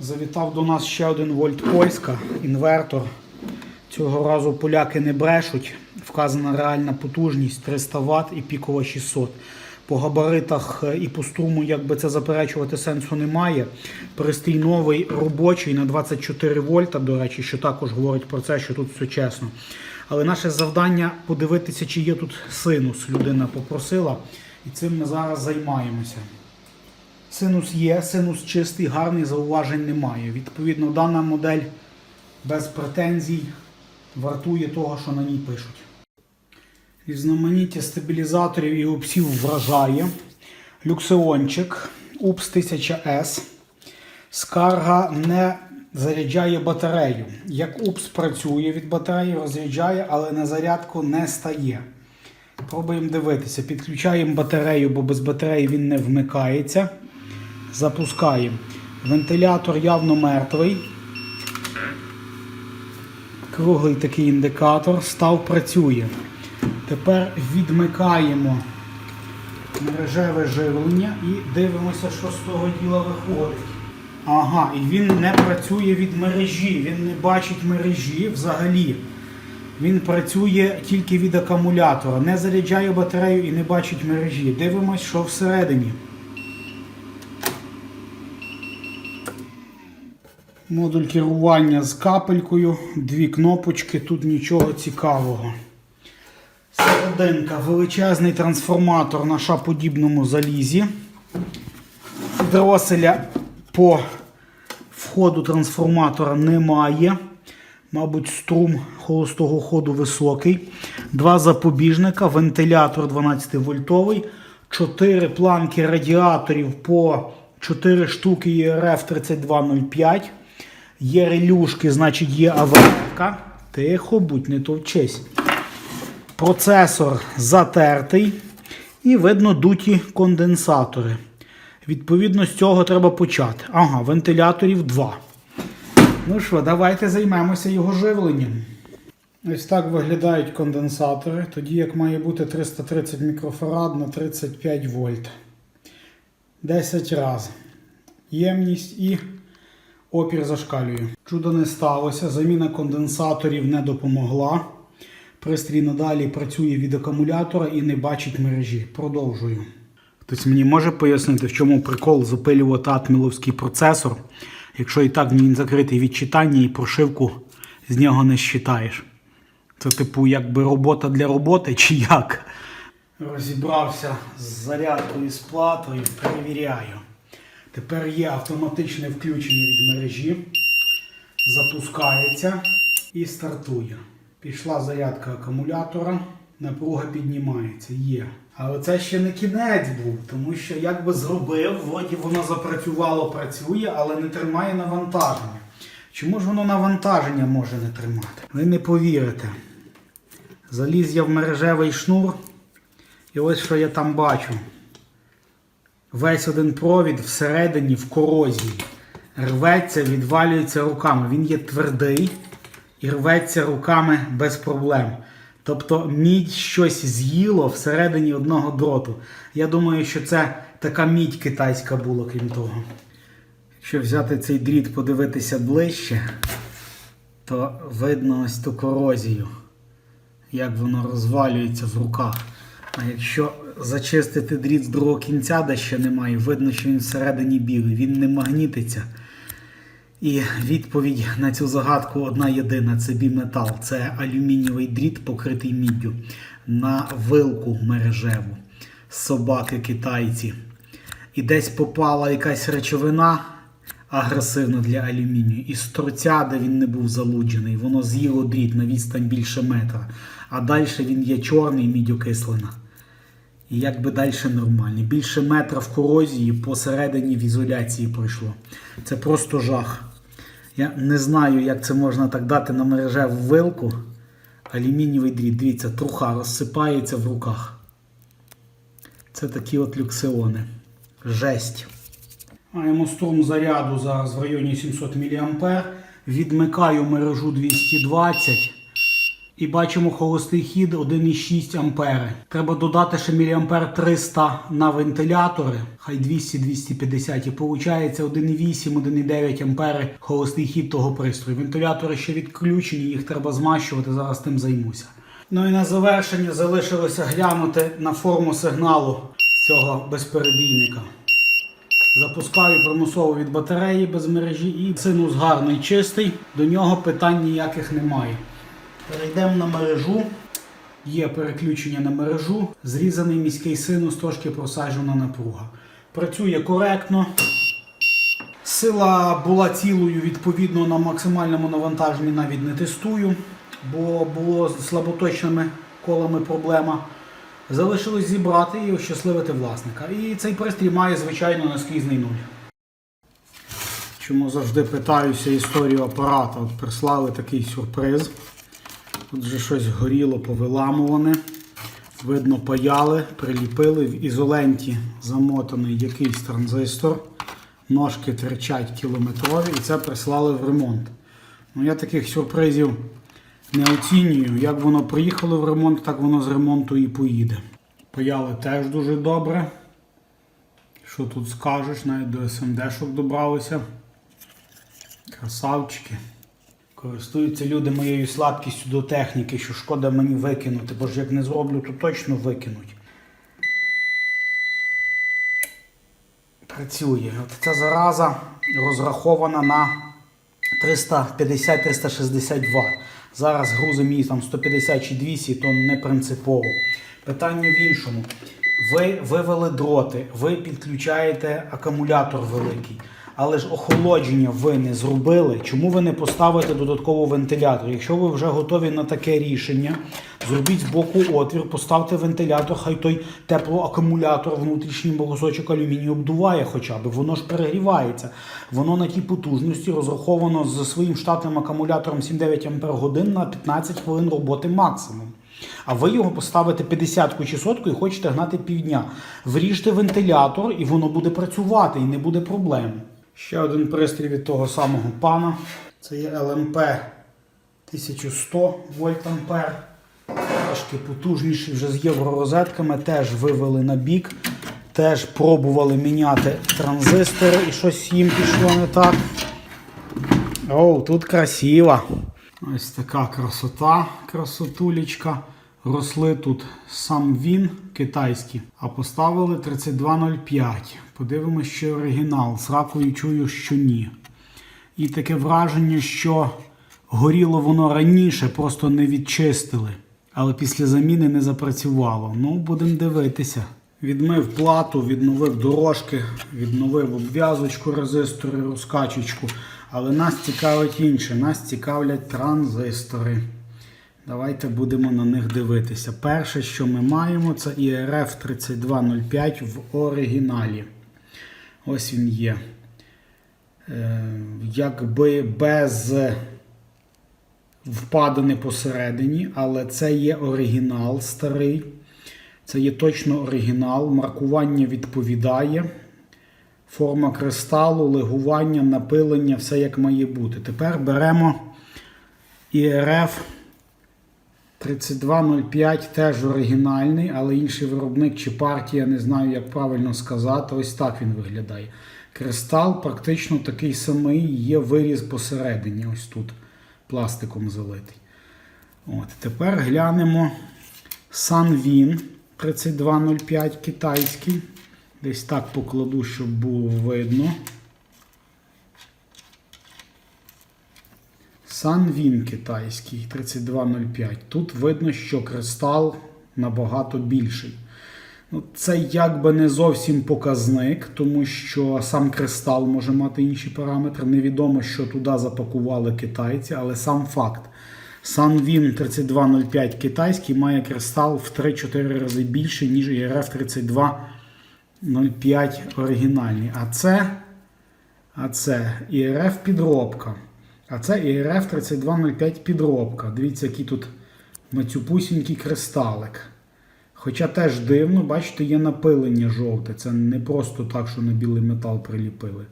Завітав до нас ще один вольт Польська, інвертор. Цього разу поляки не брешуть. Вказана реальна потужність 300 Вт і пікова 600. По габаритах е, і по струму, якби це заперечувати сенсу немає. Пристрій новий робочий на 24 вольта, до речі, що також говорить про це, що тут все чесно. Але наше завдання подивитися, чи є тут синус. Людина попросила, і цим ми зараз займаємося. Синус є, синус чистий, гарний, зауважень немає. Відповідно, дана модель без претензій вартує того, що на ній пишуть. Різноманіття стабілізаторів і упсів вражає. Люксеончик UPS 1000S. Скарга не заряджає батарею. Як UPS працює від батареї, розряджає, але на зарядку не стає. Пробуємо дивитися. Підключаємо батарею, бо без батареї він не вмикається. Запускаємо. Вентилятор явно мертвий. Круглий такий індикатор. Став працює. Тепер відмикаємо мережеве живлення і дивимося, що з того діла виходить. Ага, і він не працює від мережі, він не бачить мережі взагалі. Він працює тільки від акумулятора, не заряджає батарею і не бачить мережі. Дивимось, що всередині. Модуль керування з капелькою, дві кнопочки, тут нічого цікавого. Серединка, величезний трансформатор на шаподібному залізі. Дроселя по входу трансформатора немає. Мабуть, струм холостого ходу високий. Два запобіжника, вентилятор 12 вольтовий, 4 планки радіаторів по 4 штуки ЄРФ 3205. Є релюшки, значить є АВР. Тихо, будь не товчись. Процесор затертий і видно дуті конденсатори. Відповідно, з цього треба почати. Ага, вентиляторів 2. Ну що, давайте займемося його живленням. Ось так виглядають конденсатори, тоді як має бути 330 мікрофарад на 35 вольт. 10 разів. Ємність і опір зашкалює. Чудо не сталося, заміна конденсаторів не допомогла. Пристрій надалі працює від акумулятора і не бачить мережі. Продовжую. Хтось мені може пояснити, в чому прикол запилювати атміловський процесор, якщо і так він закритий від читання і прошивку з нього не щитаєш. Це, типу, якби робота для роботи чи як? Розібрався з зарядкою і з платою, перевіряю. Тепер є автоматичне включення від мережі, запускається і стартує. Пішла зарядка акумулятора, напруга піднімається. Є. Але це ще не кінець був, тому що як би зробив, воно запрацювало, працює, але не тримає навантаження. Чому ж воно навантаження може не тримати? Ви не повірите. Заліз я в мережевий шнур, і ось що я там бачу. Весь один провід всередині в корозії. Рветься, відвалюється руками. Він є твердий і рветься руками без проблем. Тобто мідь щось з'їло всередині одного дроту. Я думаю, що це така мідь китайська була, крім того. Якщо взяти цей дріт, подивитися ближче, то видно ось ту корозію, як воно розвалюється в руках. А якщо зачистити дріт з другого кінця, де ще немає, видно, що він всередині білий, він не магнітиться. І відповідь на цю загадку одна єдина: це біметал. Це алюмінієвий дріт, покритий міддю на вилку мережеву собаки китайці. І десь попала якась речовина агресивна для алюмінію. І з торця, де він не був залуджений, воно з'їло дріт на відстань більше метра. А далі він є чорний мідь окислена. І як би далі нормальний. Більше метра в корозії посередині в ізоляції пройшло. Це просто жах. Я не знаю, як це можна так дати на мережеву вилку. Алюмінієвий дріт. Дивіться, труха розсипається в руках. Це такі от люксеони. Жесть. Маємо струм заряду зараз в районі 700 мА. Відмикаю мережу 220 І бачимо холостий хід 1,6 ампери. Треба додати ще міліампер 300 на вентилятори, хай 200-250 і виходить 1,8, 1,9 ампери холостий хід того пристрою. Вентилятори ще відключені, їх треба змащувати, зараз тим займуся. Ну і на завершення залишилося глянути на форму сигналу цього безперебійника. Запускаю примусово від батареї без мережі і синус гарний, чистий, до нього питань ніяких немає. Перейдемо на мережу. Є переключення на мережу, зрізаний міський синус, трошки просаджена напруга. Працює коректно. Сила була цілою, відповідно, на максимальному навантаженні навіть не тестую, бо було з слаботочними колами проблема. Залишилось зібрати і ощасливити власника. І цей пристрій має, звичайно, наскрізний нуль. Чому завжди питаюся історію апарата? От прислали такий сюрприз. Тут вже щось горіло, повиламуване. Видно, паяли, приліпили в ізоленті замотаний якийсь транзистор. Ножки терчать кілометрові і це прислали в ремонт. Ну, я таких сюрпризів не оцінюю. Як воно приїхало в ремонт, так воно з ремонту і поїде. Паяли теж дуже добре. Що тут скажеш, навіть до СМД-шок добралися. Красавчики. Користуються люди моєю слабкістю до техніки, що шкода мені викинути, бо ж як не зроблю, то точно викинуть. Працює. От ця зараза розрахована на 350-360 Вт. Зараз грузимо її там 150 чи 200, то не принципово. Питання в іншому. Ви вивели дроти, ви підключаєте акумулятор великий, але ж охолодження ви не зробили. Чому ви не поставите додатково вентилятор? Якщо ви вже готові на таке рішення, зробіть з боку отвір, поставте вентилятор, хай той теплоакумулятор, внутрішній брусочок алюмінію обдуває хоча б, воно ж перегрівається. Воно на тій потужності розраховано з своїм штатним акумулятором 7-9 Ах на 15 хвилин роботи максимум. А ви його поставите 50 чи сотку і хочете гнати півдня. Вріжте вентилятор, і воно буде працювати, і не буде проблем. Ще один пристрій від того самого пана. Це є ЛМП 1100 вольт. Трошки потужніший вже з євророзетками. Теж вивели на бік. Теж пробували міняти транзистори і щось їм пішло не так. Оу, тут красиво. Ось така красота, красотулечка. Росли тут сам він китайський, а поставили 3205. Подивимось, що оригінал. З ракою чую, що ні. І таке враження, що горіло воно раніше, просто не відчистили. Але після заміни не запрацювало. Ну, будемо дивитися. Відмив плату, відновив дорожки, відновив обв'язочку, резистори, розкачечку. Але нас цікавить інше. Нас цікавлять транзистори. Давайте будемо на них дивитися. Перше, що ми маємо, це IRF 3205 в оригіналі. Ось він є. Е, якби без впадини посередині, але це є оригінал старий. Це є точно оригінал. Маркування відповідає. Форма кристалу, легування, напилення, все як має бути. Тепер беремо IRF 3205, теж оригінальний, але інший виробник чи партія, не знаю, як правильно сказати. Ось так він виглядає. Кристал практично такий самий, є виріз посередині. Ось тут пластиком залитий. От, Тепер глянемо Sunwin 3205 китайський. Десь так покладу, щоб було видно. Sunwin китайський 3205. Тут видно, що кристал набагато більший. Ну, Це якби не зовсім показник, тому що сам кристал може мати інші параметри. Невідомо, що туди запакували китайці, але сам факт. Sunwin 3205 китайський має кристал в 3-4 рази більше, ніж IRF 3205 оригінальний. А це, а це IRF підробка. А це IRF 3205 підробка. Дивіться, який тут мацюпусінький кристалик. Хоча теж дивно, бачите, є напилення жовте. Це не просто так, що на білий метал приліпили.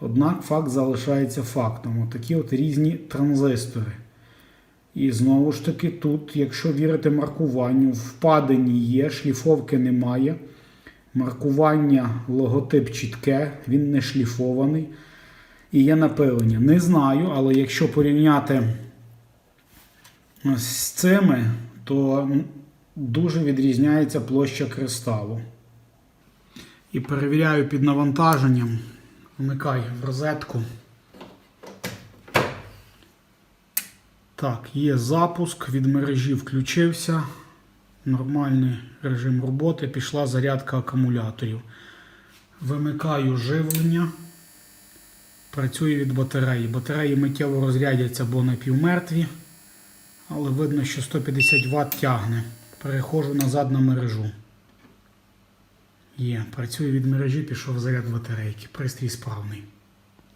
Однак факт залишається фактом. Отакі от різні транзистори. І знову ж таки, тут, якщо вірити маркуванню, впадені є, шліфовки немає. Маркування логотип чітке, він не шліфований. І є напилення. Не знаю, але якщо порівняти з цими, то дуже відрізняється площа кристалу. І перевіряю під навантаженням. Вмикаю в розетку. Так, є запуск, від мережі включився. Нормальний режим роботи, пішла зарядка акумуляторів. Вимикаю живлення. Працює від батареї. Батареї миттєво розрядяться, бо напівмертві. Але видно, що 150 Вт тягне. Перехожу назад на мережу. Є, працює від мережі, пішов заряд батарейки. Пристрій справний.